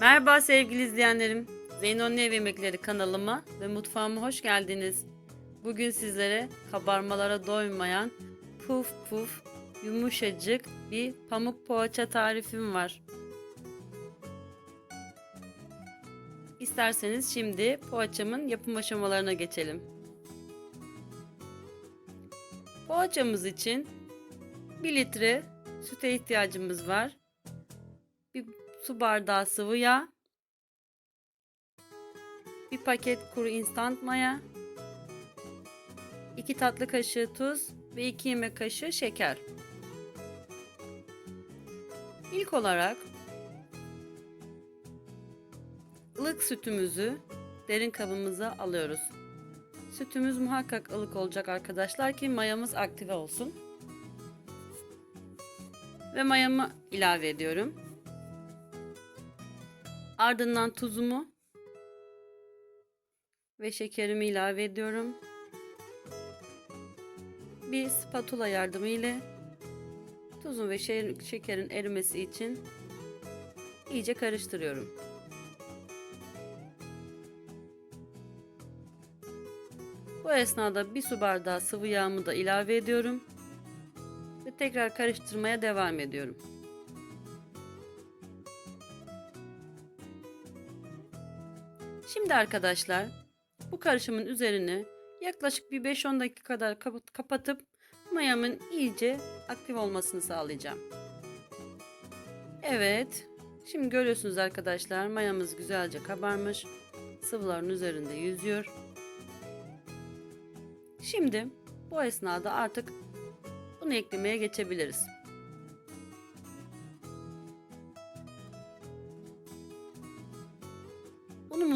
Merhaba sevgili izleyenlerim. Zeyno'nun Ev Yemekleri kanalıma ve mutfağıma hoş geldiniz. Bugün sizlere kabarmalara doymayan puf puf yumuşacık bir pamuk poğaça tarifim var. İsterseniz şimdi poğaçamın yapım aşamalarına geçelim. Poğaçamız için 1 litre süte ihtiyacımız var. Su bardağı sıvı yağ, bir paket kuru instant maya, 2 tatlı kaşığı tuz ve 2 yemek kaşığı şeker. İlk olarak ılık sütümüzü derin kabımıza alıyoruz. Sütümüz muhakkak ılık olacak arkadaşlar ki mayamız aktive olsun. Ve mayamı ilave ediyorum. Ardından tuzumu ve şekerimi ilave ediyorum. Bir spatula yardımı ile tuzun ve şekerin erimesi için iyice karıştırıyorum. Bu esnada bir su bardağı sıvı yağımı da ilave ediyorum ve tekrar karıştırmaya devam ediyorum. Şimdi arkadaşlar bu karışımın üzerine yaklaşık bir 5-10 dakika kadar kapatıp mayamın iyice aktif olmasını sağlayacağım. Evet. Şimdi görüyorsunuz arkadaşlar mayamız güzelce kabarmış. Sıvıların üzerinde yüzüyor. Şimdi bu esnada artık bunu eklemeye geçebiliriz.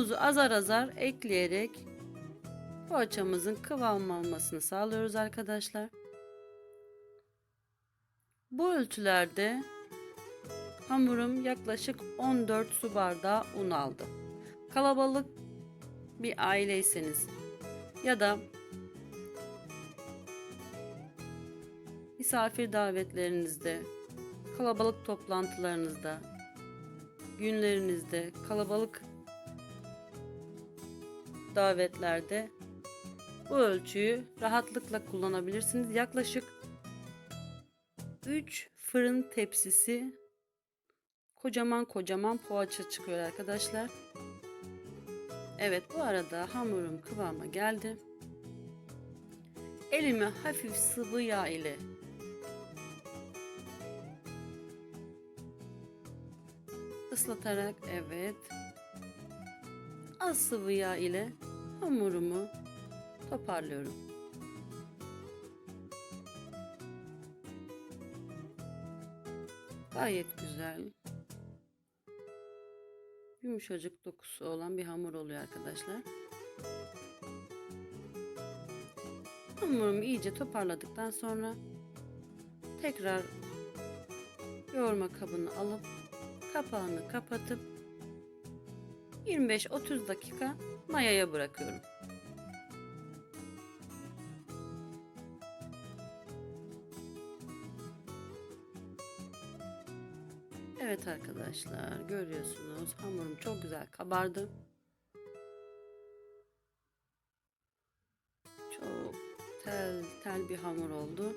Unumuzu azar azar ekleyerek poğaçamızın kıvam almasını sağlıyoruz arkadaşlar. Bu ölçülerde hamurum yaklaşık 14 su bardağı un aldı. Kalabalık bir aileyseniz ya da misafir davetlerinizde, kalabalık toplantılarınızda, günlerinizde, kalabalık davetlerde bu ölçüyü rahatlıkla kullanabilirsiniz. Yaklaşık 3 fırın tepsisi kocaman kocaman poğaça çıkıyor arkadaşlar. Evet bu arada hamurum kıvama geldi. Elimi hafif sıvı yağ ile ıslatarak evet az sıvı yağ ile hamurumu toparlıyorum. Gayet güzel. Yumuşacık dokusu olan bir hamur oluyor arkadaşlar. Hamurumu iyice toparladıktan sonra tekrar yoğurma kabını alıp kapağını kapatıp 25-30 dakika mayaya bırakıyorum. Evet arkadaşlar görüyorsunuz hamurum çok güzel kabardı. Çok tel tel bir hamur oldu.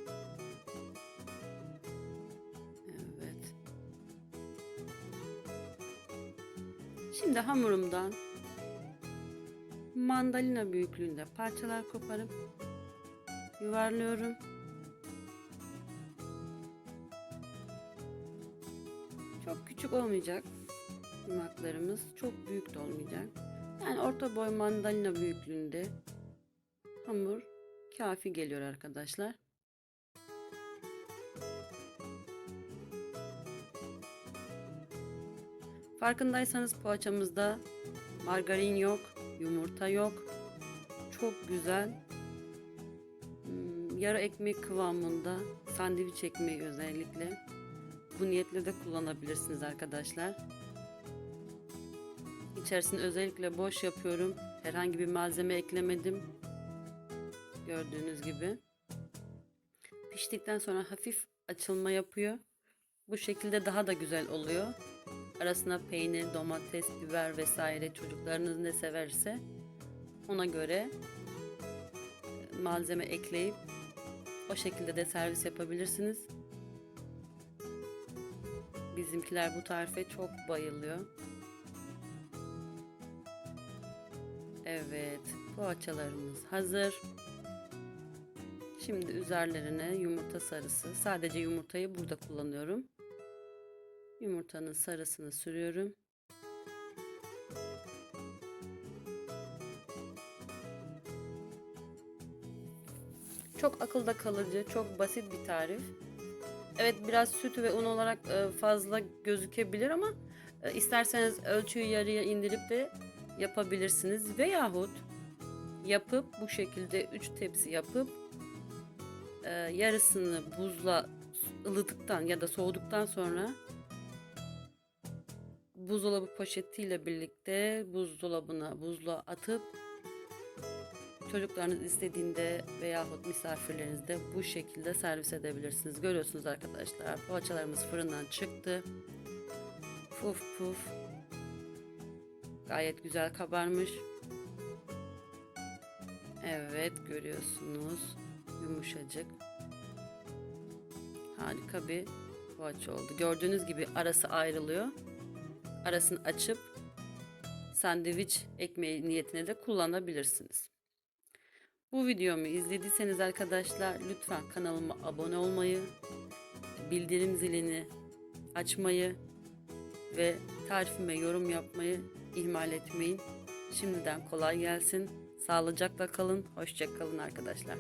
Şimdi hamurumdan mandalina büyüklüğünde parçalar koparıp yuvarlıyorum. Çok küçük olmayacak yumaklarımız, çok büyük de olmayacak. Yani orta boy mandalina büyüklüğünde hamur kafi geliyor arkadaşlar. Farkındaysanız poğaçamızda margarin yok, yumurta yok. Çok güzel. Hmm, Yarı ekmek kıvamında sandviç ekmeği özellikle. Bu niyetle de kullanabilirsiniz arkadaşlar. İçerisini özellikle boş yapıyorum. Herhangi bir malzeme eklemedim. Gördüğünüz gibi. Piştikten sonra hafif açılma yapıyor. Bu şekilde daha da güzel oluyor. Arasına peynir, domates, biber vesaire çocuklarınız ne severse ona göre e, malzeme ekleyip o şekilde de servis yapabilirsiniz. Bizimkiler bu tarife çok bayılıyor. Evet, poğaçalarımız hazır. Şimdi üzerlerine yumurta sarısı, sadece yumurtayı burada kullanıyorum. Yumurtanın sarısını sürüyorum. Çok akılda kalıcı, çok basit bir tarif. Evet biraz süt ve un olarak e, fazla gözükebilir ama e, isterseniz ölçüyü yarıya indirip de yapabilirsiniz. Veyahut yapıp bu şekilde 3 tepsi yapıp e, yarısını buzla ılıdıktan ya da soğuduktan sonra buzdolabı poşetiyle birlikte buzdolabına buzluğa atıp çocuklarınız istediğinde veyahut misafirlerinizde bu şekilde servis edebilirsiniz. Görüyorsunuz arkadaşlar poğaçalarımız fırından çıktı. Puf puf. Gayet güzel kabarmış. Evet görüyorsunuz yumuşacık. Harika bir poğaça oldu. Gördüğünüz gibi arası ayrılıyor. Arasını açıp sandviç ekmeği niyetine de kullanabilirsiniz. Bu videomu izlediyseniz arkadaşlar lütfen kanalıma abone olmayı, bildirim zilini açmayı ve tarifime yorum yapmayı ihmal etmeyin. Şimdiden kolay gelsin. Sağlıcakla kalın, hoşça kalın arkadaşlar.